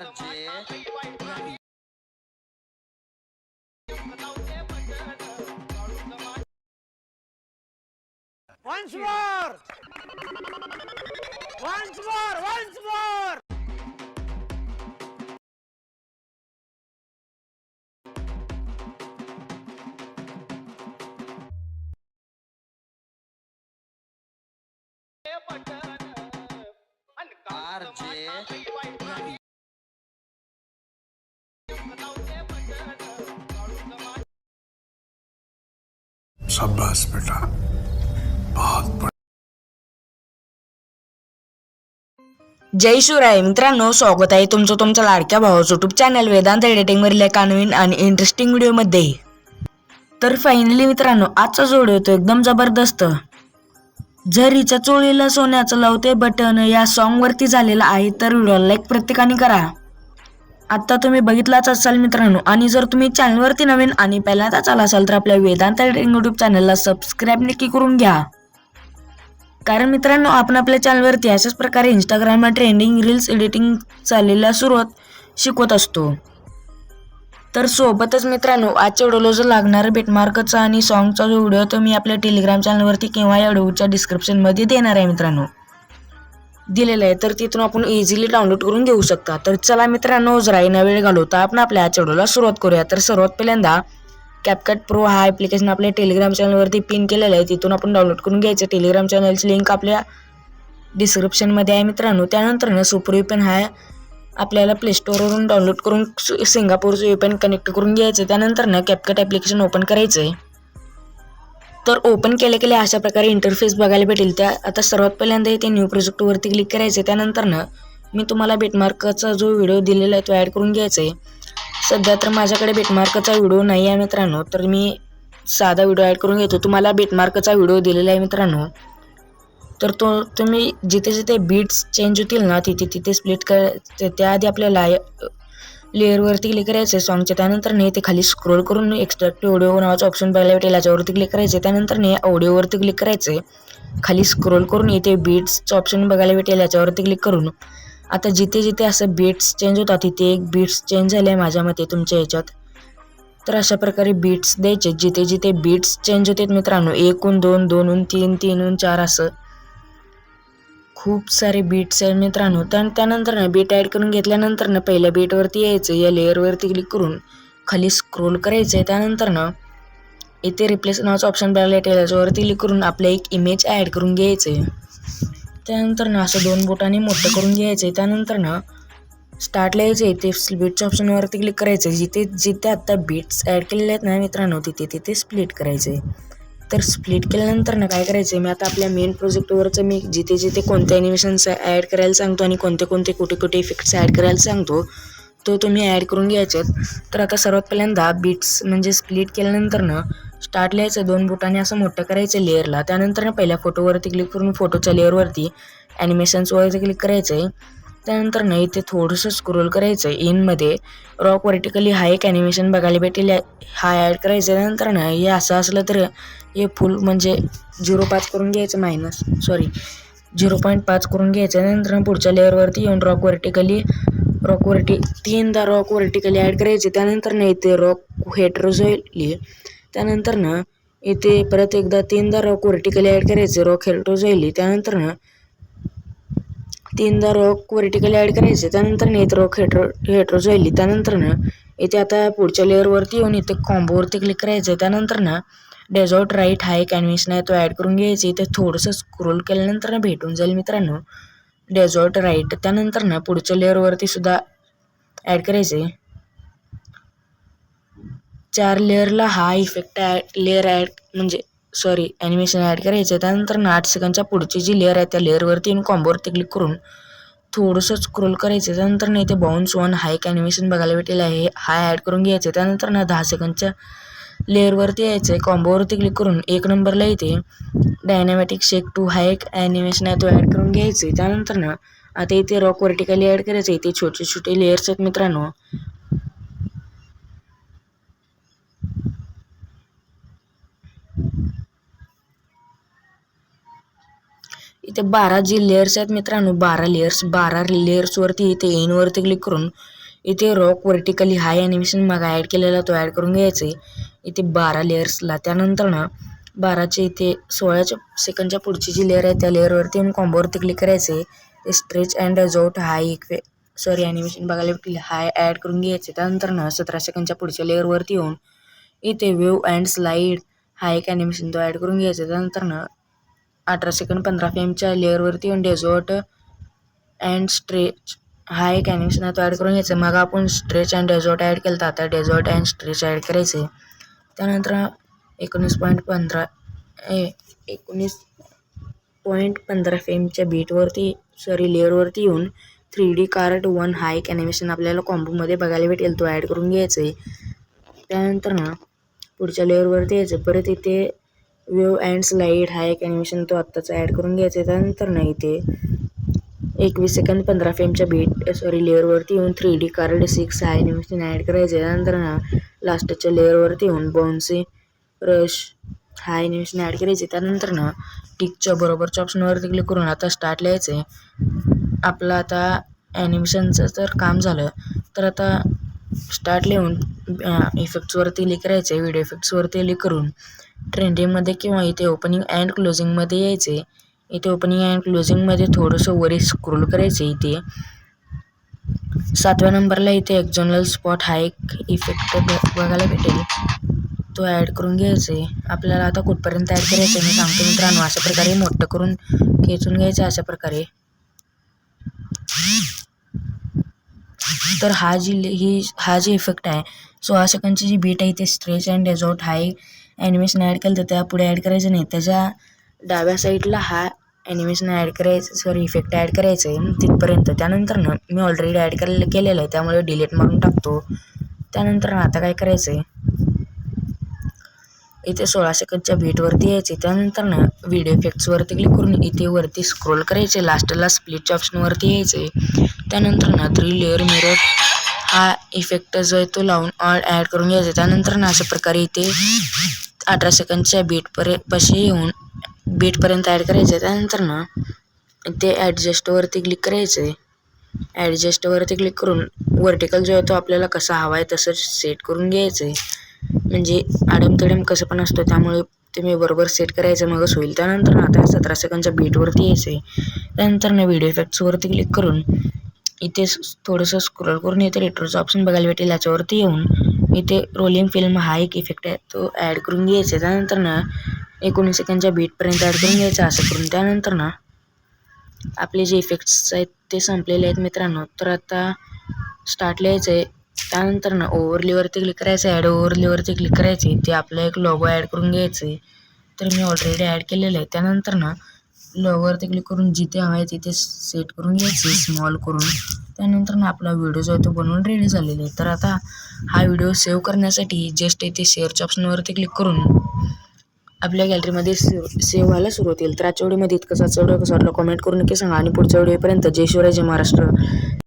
RJ Once more! Once more! Once more! RJ शाबाश बेटा. बहुत जय शिवराय. मित्रांनो स्वागत आहे तुमचं तुमच्या लाडक्या भावाचं युट्यूब चॅनल वेदांत एडिटिंगवरील एका नवीन आणि इंटरेस्टिंग व्हिडिओमध्ये तर फायनली मित्रांनो आजचा जोड होतो एकदम जबरदस्त. झरीच्या चोळीला सोन्याचं लावते बटन या सॉन्गवरती झालेला आहे तर व्हिडिओला लाईक प्रत्येकाने करा. आता तुम्ही बघितलाच असाल मित्रांनो आणि जर तुम्ही चॅनलवरती नवीन आणि पहिल्यांदाच आला असाल तर आपल्या वेदांत यूट्यूब युट्यूब चॅनलला सबस्क्राईब नक्की करून घ्या. कारण मित्रांनो आपण आपल्या चॅनलवरती अशाच प्रकारे इंस्टाग्रामला ट्रेंडिंग रील्स एडिटिंग चाललेल्या सुरुवात शिकवत असतो. तर सोबतच मित्रांनो आजच्या व्हिडिओला जो लागणारा बेटमार्कचा आणि सॉन्गचा जो व्हिडिओ तो मी आपल्या टेलिग्राम चॅनलवरती किंवा या व्हिडिओच्या डिस्क्रिप्शनमध्ये देणार आहे मित्रांनो. दिलेलं आहे. तर तिथून आपण इझिली डाउनलोड करून घेऊ शकता. तर चला मित्रांनो जरा न वेळ घालवता आपण आपल्या आजच्या व्हिडिओला सुरुवात करूया. तर सर्वात पहिल्यांदा कॅपकट प्रो हा ॲप्लिकेशन आपल्या टेलिग्राम चॅनलवरती पिन केलेलं आहे. तिथून आपण डाउनलोड करून घ्यायचं. टेलिग्राम चॅनलची लिंक आपल्या डिस्क्रिप्शनमध्ये आहे मित्रांनो. त्यानंतर सुपर युपेन हा आपल्याला प्लेस्टोरवरून डाउनलोड करून सि- सिंगापूरचं युपेन कनेक्ट करून घ्यायचं त्यानंतर ना कॅपकट ॲप्लिकेशन ओपन करायचं आहे तर ओपन केले केल्या अशा प्रकारे इंटरफेस बघायला भेटेल. त्या आता सर्वात पहिल्यांदा इथे न्यू प्रोजेक्टवरती क्लिक करायचं त्यानंतर ना मी तुम्हाला बेटमार्कचा जो व्हिडिओ दिलेला आहे तो ॲड करून घ्यायचा आहे सध्या तर माझ्याकडे बेटमार्कचा व्हिडिओ नाही आहे मित्रांनो. तर मी साधा व्हिडिओ ॲड करून घेतो. तुम्हाला बेटमार्कचा व्हिडिओ दिलेला आहे मित्रांनो. तर तो तुम्ही जिथे जिथे बीट्स चेंज होतील ना तिथे तिथे स्प्लिट कर ते- त्याआधी आपल्याला लेअरवरती क्लिक करायचं आहे त्यानंतर नाही ते खाली स्क्रोल करून एक्स्ट्रॅक्ट ऑडिओ नावाचा ऑप्शन बघायला भेटेल याच्यावरती क्लिक करायचं त्यानंतर नाही ऑडिओवरती क्लिक करायचं खाली स्क्रोल करून इथे बीट्सचं ऑप्शन बघायला भेटेल याच्यावरती क्लिक करून. आता जिथे जिथे असं बीट्स चेंज होतात तिथे एक बीट्स चेंज झाले आहे माझ्या मते तुमच्या ह्याच्यात तर अशा प्रकारे बीट्स द्यायचे जिथे जिथे बीट्स चेंज होतात मित्रांनो एकूण दोन दोनहून तीन तीनहून चार असं. खूप सारे बीट्स आहे मित्रांनो. त्या त्यानंतर ना बीट ॲड करून घेतल्यानंतर ना पहिल्या बीटवरती यायचं या लेअरवरती क्लिक करून खाली स्क्रोल करायचं आहे त्यानंतर ना इथे रिप्लेस नावाचं ऑप्शन बघायला येते त्याच्यावरती क्लिक करून आपलं एक इमेज ॲड करून घ्यायचं आहे त्यानंतर ना असं दोन बोटाने मोठं करून घ्यायचं आहे त्यानंतर ना स्टार्टला यायचं आहे ते बीट्स ऑप्शनवरती क्लिक करायचं आहे जिथे जिथे आत्ता बीट्स ॲड केलेले आहेत ना मित्रांनो तिथे तिथे स्प्लिट करायचं आहे तर स्प्लिट केल्यानंतर ना काय करायचं आहे मी आता आपल्या मेन प्रोजेक्टवरचं मी जिथे जिथे कोणते ॲनिमेशन्स ॲड करायला सांगतो आणि कोणते कोणते कुठे कुठे इफेक्ट्स ॲड करायला सांगतो तो तुम्ही ॲड करून घ्यायचे तर आता सर्वात पहिल्यांदा बीट्स म्हणजे स्प्लिट केल्यानंतर ना स्टार्ट लिहायचं दोन बोटाने असं मोठं करायचं लेअरला त्यानंतर ना पहिल्या फोटोवरती क्लिक करून फोटोच्या लेअरवरती ॲनिमेशन्सवरती क्लिक करायचं आहे त्यानंतर ना इथे थोडंसं स्क्रोल करायचं. आहे इनमध्ये रॉक वर्टिकली हा एक ॲनिमेशन बघायला भेटेल. हा ॲड करायचा. आहे ना हे असं असलं तर हे फुल म्हणजे झिरो पाच करून घ्यायचं मायनस सॉरी झिरो पॉईंट पाच करून घ्यायचं. नंतर पुढच्या लेअरवरती येऊन रॉक वर्टिकली रॉक वर्टी तीनदा रॉक वर्टिकली ॲड करायचे. त्यानंतर ना इथे रॉक हेट्रोझोइली त्यानंतर ना इथे परत एकदा तीनदा रॉक वर्टिकली ॲड करायचे. रॉक हेट्रोझोइली त्यानंतर ना तीनदा रॉक वर्टिकली ॲड करायचे त्यानंतर ना इथे हेट्रो हेट्रोझोइली त्यानंतर ना इथे आता पुढच्या लेअरवरती येऊन इथे कॉम्बोवरती क्लिक करायचं. त्यानंतर ना डेझॉर्ट राईट हा एक ॲनिमेशन आहे तो ॲड करून घ्यायचा. इथे थोडंसं स्क्रोल केल्यानंतर ना भेटून जाईल मित्रांनो. डेझॉर्ट राईट त्यानंतर ना पुढच्या लेअरवरती सुद्धा ॲड करायचे. चार लेअरला हा इफेक्ट ॲड लेअर ॲड म्हणजे सॉरी ॲनिमेशन ॲड करायचं आहे त्यानंतर ना आठ सेकंडच्या पुढची जी लेअर आहे त्या लेअरवरती येऊन कॉम्बोवरती क्लिक करून थोडंसं स्क्रोल करायचं. त्यानंतर ना इथे बाउन्स वन हा एक ॲनिमेशन बघायला भेटेल आहे. हा ॲड करून घ्यायचं. त्यानंतर ना दहा सेकंडच्या लेअरवरती यायचं. आहे कॉम्बोवरती क्लिक करून एक नंबरला येते डायनॅमॅटिक शेक टू हा एक ॲनिमेशन आहे तो ॲड करून घ्यायचं. आहे त्यानंतर ना आता इथे रॉक वर्टिकली ॲड करायचं. इथे छोटे छोटे लेयर्स आहेत मित्रांनो. इथे बारा जी लेयर्स आहेत मित्रांनो बारा लेयर्स बारा लेयर्सवरती इथे एनवरती क्लिक करून इथे रॉक वर्टिकली हाय ॲनिमेशन मग ॲड केलेला तो ॲड करून घ्यायचा आहे. इथे बारा लेयर्सला त्यानंतर ना बाराचे इथे सोळाच्या सेकंडच्या पुढची जी लेअर आहे त्या लेअरवरती येऊन कॉम्बोवरती क्लिक करायचे ते स्ट्रेच अँड रेझॉर्ट हाय इक्वे सॉरी ॲनिमेशन बघायला भेटली हाय ॲड करून घ्यायचे त्यानंतर ना सतरा सेकंडच्या पुढच्या लेअरवरती येऊन इथे वेव अँड स्लाईड हा एक ॲनिमेशन तो ॲड करून घ्यायचा. त्यानंतर ना अठरा सेकंड पंधरा फ्रेमच्या लेअरवरती येऊन डेझॉर्ट अँड स्ट्रेच हा एक ॲनिमेशन आहे तो ॲड करून घ्यायचा. मग आपण स्ट्रेच अँड डेझॉर्ट ॲड केलं तर आता डेझॉर्ट अँड स्ट्रेच ॲड करायचे त्यानंतर एकोणीस पॉईंट पंधरा ए एकोणीस पॉईंट पंधरा फेमच्या बीटवरती सॉरी लेअरवरती येऊन थ्री डी कार्ड वन हा एक ॲनिमेशन आपल्याला कॉम्बोमध्ये बघायला भेटेल. तो ॲड करून घ्यायचा आहे त्यानंतर ना पुढच्या लेअरवरती यायचं. परत इथे वेव अँड स्लाईड हा एक ॲनिमेशन तो आत्ताचा ॲड करून घ्यायचा. आहे त्यानंतर नाही इथे एकवीस सेकंद पंधरा फेमच्या बीट सॉरी लेअरवरती येऊन थ्री डी कार्ड सिक्स हा ॲनिमेशन ॲड करायचं. त्यानंतर ना लास्टच्या लेअरवरती येऊन बाउन्सी रश हा ॲनिमेशन ॲड करायचे. त्यानंतर ना टिकच्या बरोबरच्या ऑप्शनवरती क्लिक करून आता स्टार्ट लिहायचं आहे आपलं आता ॲनिमेशनचं तर काम झालं तर आता स्टार्ट लिहून इफेक्ट्सवरती क्लिक करायचे व्हिडिओ इफेक्ट्सवरती क्लिक करून. ट्रेंडिंगमध्ये किंवा इथे ओपनिंग अँड क्लोजिंगमध्ये यायचे. इथे ओपनिंग अँड क्लोजिंगमध्ये थोडंसं वरी स्क्रोल करायचे इथे. सातव्या नंबरला इथे एक्झॉनल स्पॉट हा एक इफेक्ट बघायला भेटेल. तो ॲड करून घ्यायचे. आपल्याला आता कुठपर्यंत ॲड करायचं आहे मी सांगतो मित्रांनो. अशा प्रकारे मोठं करून खेचून घ्यायचं अशा प्रकारे. तर हा जी ही हा जी इफेक्ट आहे सोळा सेकंडची जी बीट आहे ते स्ट्रेच अँड डेझॉर्ट हा एक ॲनिमेशन ॲड केलं तर त्या पुढे ॲड करायचं नाही. त्याच्या डाव्या साईडला हा ॲनिमेशन ॲड करायचं सॉरी इफेक्ट ॲड करायचं आहे तिथपर्यंत. त्यानंतर ना मी ऑलरेडी ॲड केलेलं केलेलं आहे त्यामुळे डिलीट मारून टाकतो. त्यानंतर ना आता काय करायचं आहे इथे सोळा सेकंदच्या बीटवरती यायचे. त्यानंतर ना व्हिडिओ इफेक्ट्सवरती क्लिक करून इथे वरती स्क्रोल करायचे. लास्टला स्प्लिटच्या ऑप्शनवरती यायचे. त्यानंतर ना थ्री लेअर मिरर हा इफेक्ट जो आहे तो लावून ऑल ॲड करून घ्यायचा. त्यानंतर ना अशा प्रकारे इथे अठरा सेकंदच्या बीटपर्य पशी येऊन बीटपर्यंत ॲड करायचं. आहे त्यानंतर ना इथे ॲडजस्टवरती क्लिक करायचं. आहे ॲडजस्टवरती क्लिक करून वर्टिकल जो आहे तो आपल्याला कसा हवा आहे तसं सेट करून घ्यायचं. आहे म्हणजे आडमतडम कसं पण असतो त्यामुळे तुम्ही बरोबर सेट करायचं मगच होईल. त्यानंतर ना आता सतरा सेकंडच्या बीटवरती यायचं आहे त्यानंतर ना व्हिडिओ इफेक्ट्सवरती क्लिक करून इथे थोडंसं स्क्रोल करून इथे रेट्रोचा ऑप्शन बघायला भेटेल. याच्यावरती येऊन इथे रोलिंग फिल्म हा एक इफेक्ट आहे तो ॲड करून घ्यायचा. आहे त्यानंतर ना एकोणीस सेकंदच्या बीटपर्यंत ॲड करून घ्यायचा असं करून. त्यानंतर ना आपले जे इफेक्ट्स आहेत ते संपलेले आहेत मित्रांनो. तर आता स्टार्ट लिहायचं आहे त्यानंतर ना ओव्हरलीवरती क्लिक करायचं ॲड ओव्हरलीवरती क्लिक करायचे ते आपलं एक लोगो ॲड करून घ्यायचं तर मी ऑलरेडी ॲड केलेलं आहे. त्यानंतर ना लोगोवरती क्लिक करून जिथे हवं आहे तिथे सेट करून घ्यायचे स्मॉल करून. त्यानंतर ना आपला व्हिडिओ जो आहे तो बनवून रेडी झालेला आहे. तर आता हा व्हिडिओ सेव्ह करण्यासाठी जस्ट इथे शेअरच्या ऑप्शनवरती क्लिक करून आपल्या गॅलरीमध्ये से सेव्ह व्हायला सुरू होतील तर आजच्या व्हिडिओमध्ये इतकंच. आजचा व्हिडिओ कसा वाटला कमेंट करून नक्की सांगा. आणि पुढच्या व्हिडिओपर्यंत जय शिवराय जय महाराष्ट्र.